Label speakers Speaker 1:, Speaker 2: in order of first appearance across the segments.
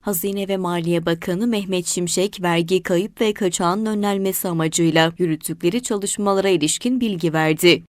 Speaker 1: Hazine ve Maliye Bakanı Mehmet Şimşek, vergi kayıp ve kaçağının önlenmesi amacıyla yürüttükleri çalışmalara ilişkin bilgi verdi.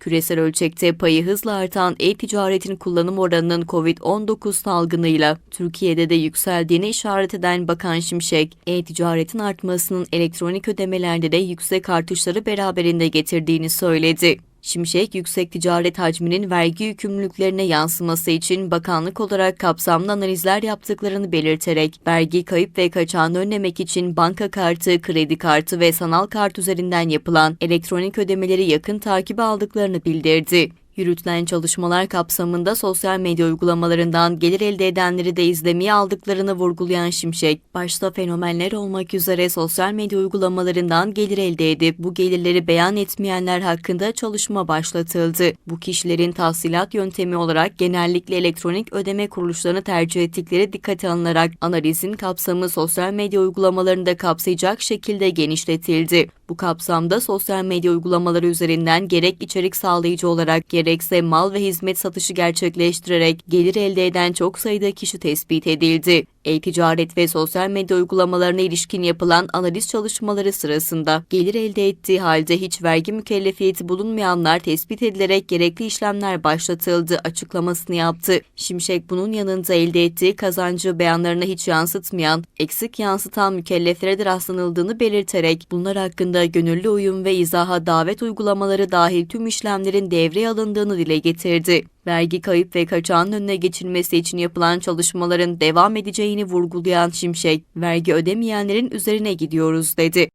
Speaker 1: Küresel ölçekte payı hızla artan e-ticaretin kullanım oranının COVID-19 salgınıyla Türkiye'de de yükseldiğini işaret eden Bakan Şimşek, e-ticaretin artmasının elektronik ödemelerde de yüksek artışları beraberinde getirdiğini söyledi. Şimşek, yüksek ticaret hacminin vergi yükümlülüklerine yansıması için bakanlık olarak kapsamlı analizler yaptıklarını belirterek, vergi kayıp ve kaçağını önlemek için banka kartı, kredi kartı ve sanal kart üzerinden yapılan elektronik ödemeleri yakın takibe aldıklarını bildirdi. Yürütülen çalışmalar kapsamında sosyal medya uygulamalarından gelir elde edenleri de izlemeye aldıklarını vurgulayan Şimşek, başta fenomenler olmak üzere sosyal medya uygulamalarından gelir elde edip bu gelirleri beyan etmeyenler hakkında çalışma başlatıldı. Bu kişilerin tahsilat yöntemi olarak genellikle elektronik ödeme kuruluşlarını tercih ettikleri dikkate alınarak analizin kapsamı sosyal medya uygulamalarını da kapsayacak şekilde genişletildi. Bu kapsamda sosyal medya uygulamaları üzerinden gerek içerik sağlayıcı olarak gerekse mal ve hizmet satışı gerçekleştirerek gelir elde eden çok sayıda kişi tespit edildi. E-ticaret ve sosyal medya uygulamalarına ilişkin yapılan analiz çalışmaları sırasında gelir elde ettiği halde hiç vergi mükellefiyeti bulunmayanlar tespit edilerek gerekli işlemler başlatıldı açıklamasını yaptı. Şimşek bunun yanında elde ettiği kazancı beyanlarına hiç yansıtmayan, eksik yansıtan mükelleflere de rastlanıldığını belirterek bunlar hakkında gönüllü uyum ve izaha davet uygulamaları dahil tüm işlemlerin devreye alındığını dile getirdi vergi kayıp ve kaçağının önüne geçilmesi için yapılan çalışmaların devam edeceğini vurgulayan Şimşek, vergi ödemeyenlerin üzerine gidiyoruz dedi.